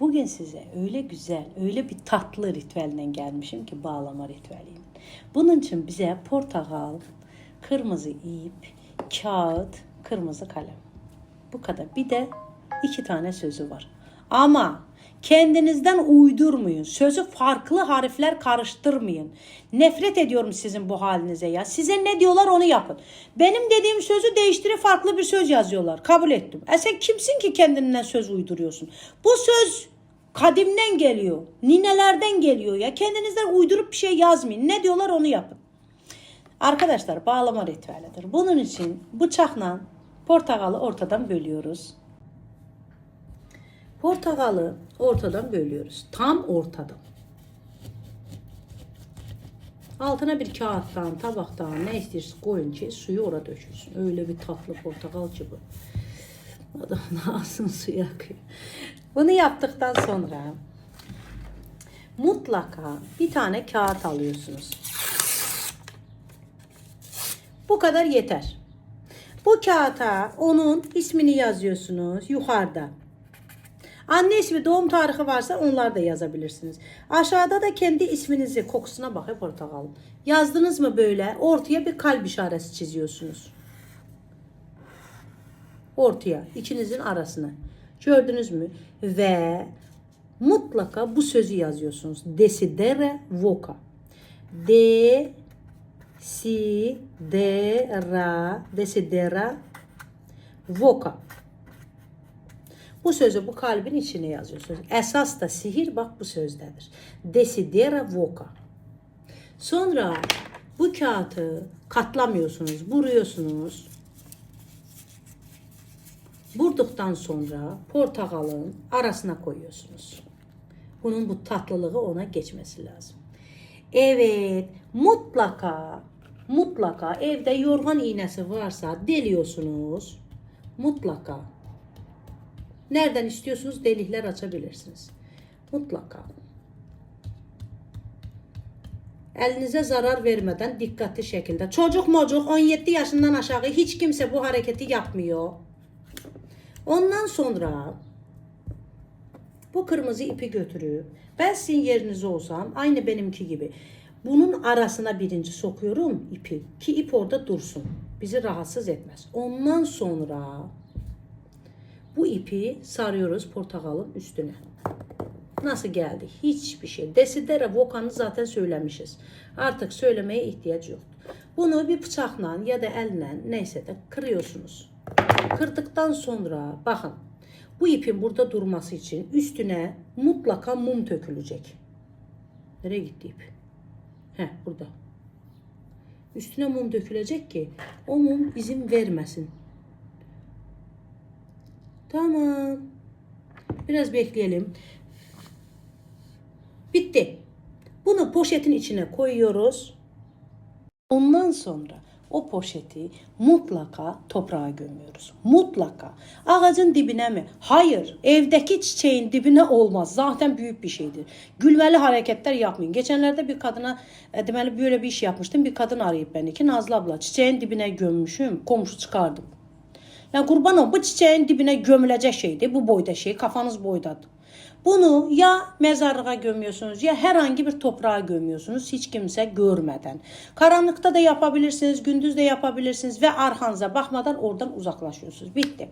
Bugün size öyle güzel, öyle bir tatlı ritüelden gelmişim ki bağlama ritüelinin. Bunun için bize portakal, kırmızı ip, kağıt, kırmızı kalem. Bu kadar. Bir de iki tane sözü var. Ama kendinizden uydurmayın. Sözü farklı harfler karıştırmayın. Nefret ediyorum sizin bu halinize ya. Size ne diyorlar onu yapın. Benim dediğim sözü değiştirip farklı bir söz yazıyorlar. Kabul ettim. E sen kimsin ki kendinden söz uyduruyorsun? Bu söz kadimden geliyor. Ninelerden geliyor ya. Kendinizden uydurup bir şey yazmayın. Ne diyorlar onu yapın. Arkadaşlar bağlama ritüelidir. Bunun için bıçakla portakalı ortadan bölüyoruz. Portakalı ortadan bölüyoruz. Tam ortadan. Altına bir kağıttan, tabaktan ne istiyorsun koyun ki suyu oraya dökülsün. Öyle bir tatlı portakal ki bu. Adamın ağzının suyu akıyor. Bunu yaptıktan sonra mutlaka bir tane kağıt alıyorsunuz. Bu kadar yeter. Bu kağıta onun ismini yazıyorsunuz yukarıda. Anne ismi, doğum tarihi varsa onlar da yazabilirsiniz. Aşağıda da kendi isminizi, kokusuna bakıp portakal. Yazdınız mı böyle? Ortaya bir kalp işareti çiziyorsunuz. Ortaya, ikinizin arasına. Gördünüz mü? Ve mutlaka bu sözü yazıyorsunuz. Desidera voca. De si dera desidera voca. Bu sözü bu kalbin içine yazıyorsunuz. Esas da sihir bak bu sözdedir. Desidera voca. Sonra bu kağıtı katlamıyorsunuz, vuruyorsunuz. Vurduktan sonra portakalın arasına koyuyorsunuz. Bunun bu tatlılığı ona geçmesi lazım. Evet, mutlaka mutlaka evde yorgan iğnesi varsa deliyorsunuz. Mutlaka. Nereden istiyorsunuz delikler açabilirsiniz. Mutlaka. Elinize zarar vermeden dikkatli şekilde. Çocuk mocuk 17 yaşından aşağı hiç kimse bu hareketi yapmıyor. Ondan sonra bu kırmızı ipi götürüp ben sizin yerinizde olsam aynı benimki gibi bunun arasına birinci sokuyorum ipi ki ip orada dursun. Bizi rahatsız etmez. Ondan sonra bu ipi sarıyoruz portakalın üstüne. Nasıl geldi? Hiçbir şey. Desidera vokanı zaten söylemişiz. Artık söylemeye ihtiyaç yok. Bunu bir bıçakla ya da elle neyse de kırıyorsunuz. Kırdıktan sonra bakın bu ipin burada durması için üstüne mutlaka mum tökülecek. Nereye gitti ip? Heh burada. Üstüne mum dökülecek ki o mum izin vermesin. Tamam. Biraz bekleyelim. Bitti. Bunu poşetin içine koyuyoruz. Ondan sonra o poşeti mutlaka toprağa gömüyoruz. Mutlaka. Ağacın dibine mi? Hayır. Evdeki çiçeğin dibine olmaz. Zaten büyük bir şeydir. Gülmeli hareketler yapmayın. Geçenlerde bir kadına e, deməli böyle bir iş yapmıştım. Bir kadın arayıp beni ki Nazlı abla çiçeğin dibine gömmüşüm. Komşu çıkardım. Ya kurban ol bu çiçeğin dibine gömülecek şeydi. Bu boyda şey. Kafanız boydadır. Bunu ya mezarlığa gömüyorsunuz ya herhangi bir toprağa gömüyorsunuz hiç kimse görmeden. Karanlıkta da yapabilirsiniz, gündüz de yapabilirsiniz ve arkanıza bakmadan oradan uzaklaşıyorsunuz. Bitti.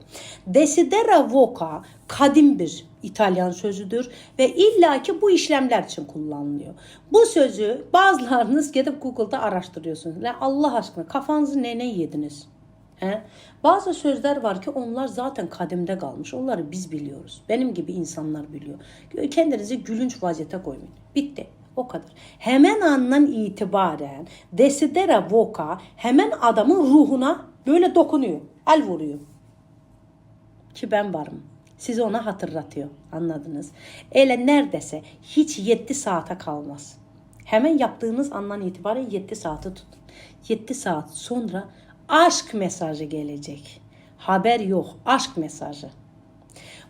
Desidera voca kadim bir İtalyan sözüdür ve illaki bu işlemler için kullanılıyor. Bu sözü bazılarınız gidip Google'da araştırıyorsunuz. La Allah aşkına kafanızı nene yediniz? He? Bazı sözler var ki onlar zaten kadimde kalmış. Onları biz biliyoruz. Benim gibi insanlar biliyor. Kendinizi gülünç vaziyete koymayın. Bitti. O kadar. Hemen andan itibaren desidera voca hemen adamın ruhuna böyle dokunuyor. El vuruyor. Ki ben varım. Sizi ona hatırlatıyor. Anladınız? Ele neredeyse hiç 7 saate kalmaz. Hemen yaptığınız andan itibaren 7 saati tutun. 7 saat sonra aşk mesajı gelecek. Haber yok, aşk mesajı.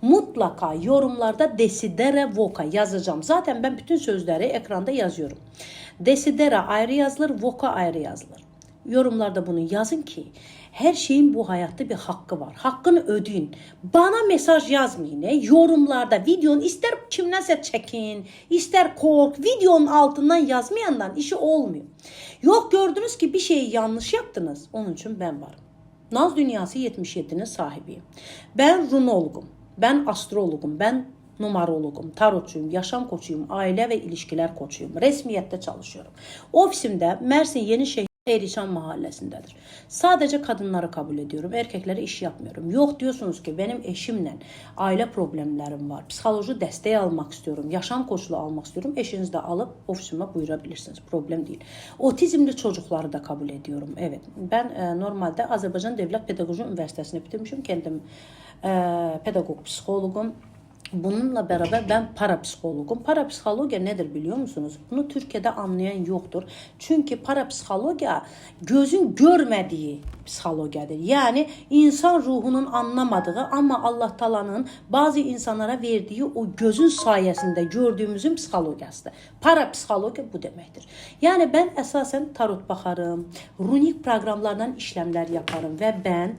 Mutlaka yorumlarda desidera voca yazacağım. Zaten ben bütün sözleri ekranda yazıyorum. Desidera ayrı yazılır, voca ayrı yazılır. Yorumlarda bunu yazın ki Her şeyin bu hayatta bir hakkı var. Hakkını ödeyin. Bana mesaj yazmayın. e, Yorumlarda videonun ister kimdense çekin, ister kork. Videonun altından yazmayandan işi olmuyor. Yok gördünüz ki bir şeyi yanlış yaptınız. Onun için ben varım. Naz Dünyası 77'nin sahibiyim. Ben runologum, ben astrologum, ben numarologum, tarotçuyum, yaşam koçuyum, aile ve ilişkiler koçuyum. Resmiyette çalışıyorum. Ofisimde Mersin Yenişehir Eyrişan mahallesindedir. Sadece kadınları kabul ediyorum. Erkeklere iş yapmıyorum. Yok diyorsunuz ki benim eşimle aile problemlerim var. Psikoloji desteği almak istiyorum. Yaşam koçluğu almak istiyorum. Eşiniz de alıp ofisime buyurabilirsiniz. Problem değil. Otizmli çocukları da kabul ediyorum. Evet. Ben e, normalde Azerbaycan Devlet Pedagoji Üniversitesi'ni bitirmişim. Kendim e, pedagog, psikologum. Bununla beraber ben parapsikologum. Parapsikolojiya nedir biliyor musunuz? Bunu Türkiye'de anlayan yoktur. Çünkü parapsikolojiya gözün görmediği psikolojiyadır. Yani insan ruhunun anlamadığı ama Allah Taala'nın bazı insanlara verdiği o gözün sayesinde gördüğümüzün psikolojisidir. Parapsikolojiya bu demektir. Yani ben esasen tarot bakarım, runik programlardan işlemler yaparım ve ben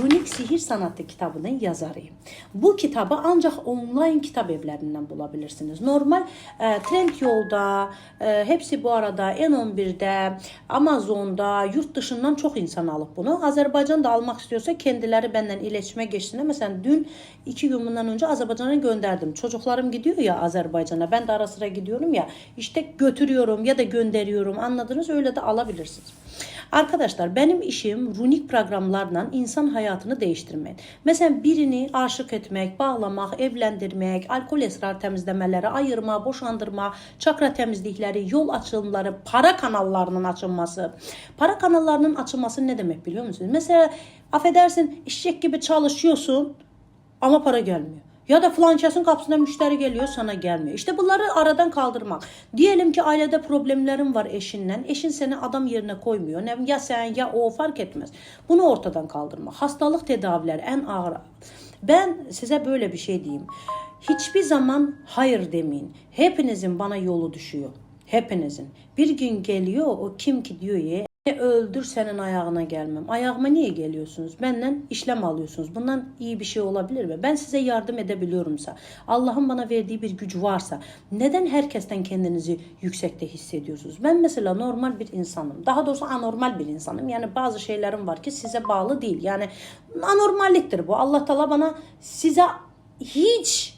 Runik Sihir Sanatı kitabının yazarıyım. Bu kitabı ancak online kitap evlerinden bulabilirsiniz. Normal e, Trendyol'da, e, hepsi bu arada N11'de, Amazon'da, yurt dışından çok insan alıp bunu. Azerbaycan da almak istiyorsa kendileri benden iletişime geçsinler. Mesela dün iki gün bundan önce Azerbaycan'a gönderdim. Çocuklarım gidiyor ya Azerbaycan'a. Ben de ara sıra gidiyorum ya. İşte götürüyorum ya da gönderiyorum. Anladınız? Öyle de alabilirsiniz. Arkadaşlar benim işim runik programlarla insan hayatını değiştirmek. Mesela birini aşık etmek, bağlamak, evlendirmek, alkol esrar temizlemeleri, ayırma, boşandırma, çakra temizlikleri, yol açılımları, para kanallarının açılması. Para kanallarının açılması ne demek biliyor musunuz? Mesela affedersin eşek gibi çalışıyorsun ama para gelmiyor. Ya da flankasın kapısına müşteri geliyor sana gelmiyor. İşte bunları aradan kaldırmak. Diyelim ki ailede problemlerin var eşinle. Eşin seni adam yerine koymuyor. Ne- Ya sen ya o fark etmez. Bunu ortadan kaldırmak. Hastalık tedavileri en ağır. Ben size böyle bir şey diyeyim. Hiçbir zaman hayır demeyin. Hepinizin bana yolu düşüyor. Hepinizin. Bir gün geliyor o kim ki diyor ya "E, öldür senin ayağına gelmem. Ayağıma niye geliyorsunuz? Benden işlem alıyorsunuz. Bundan iyi bir şey olabilir mi? Ben size yardım edebiliyorumsa, Allah'ın bana verdiği bir güç varsa neden herkesten kendinizi yüksekte hissediyorsunuz? Ben mesela normal bir insanım. Daha doğrusu anormal bir insanım. Yani bazı şeylerim var ki size bağlı değil. Yani anormalliktir bu. Allah Teala bana size hiç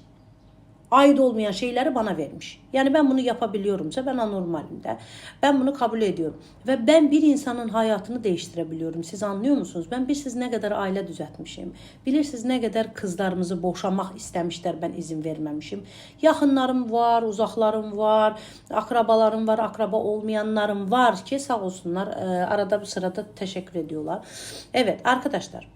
ait olmayan şeyleri bana vermiş. Yani ben bunu yapabiliyorumsa ben anormalim de. Ben bunu kabul ediyorum. Ve ben bir insanın hayatını değiştirebiliyorum. Siz anlıyor musunuz? Ben bir siz ne kadar aile düzeltmişim. Bilirsiniz ne kadar kızlarımızı boşamak istemişler ben izin vermemişim. Yakınlarım var, uzaklarım var, akrabalarım var, akraba olmayanlarım var ki sağ olsunlar. e, arada bir sırada teşekkür ediyorlar. Evet arkadaşlar.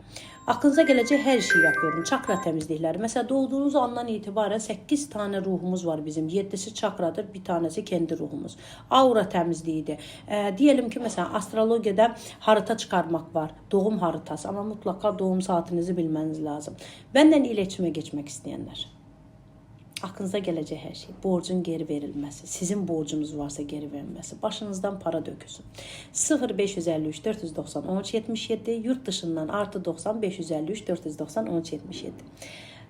Aklınıza gelecek her şeyi yapıyorum. Çakra temizlikleri. Mesela doğduğunuz andan itibaren 8 tane ruhumuz var bizim. 7'si çakradır, bir tanesi kendi ruhumuz. Aura temizliğiydi. Ee, diyelim ki mesela astrolojide harita çıkarmak var. Doğum haritası ama mutlaka doğum saatinizi bilmeniz lazım. Benden iletişime geçmek isteyenler. Aklınıza gelecek her şey. Borcun geri verilmesi, sizin borcunuz varsa geri verilmesi, başınızdan para dökülsün. 0553 490 1377, yurt dışından artı 90 553 490 1377.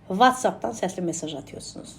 WhatsApp'tan sesli mesaj atıyorsunuz.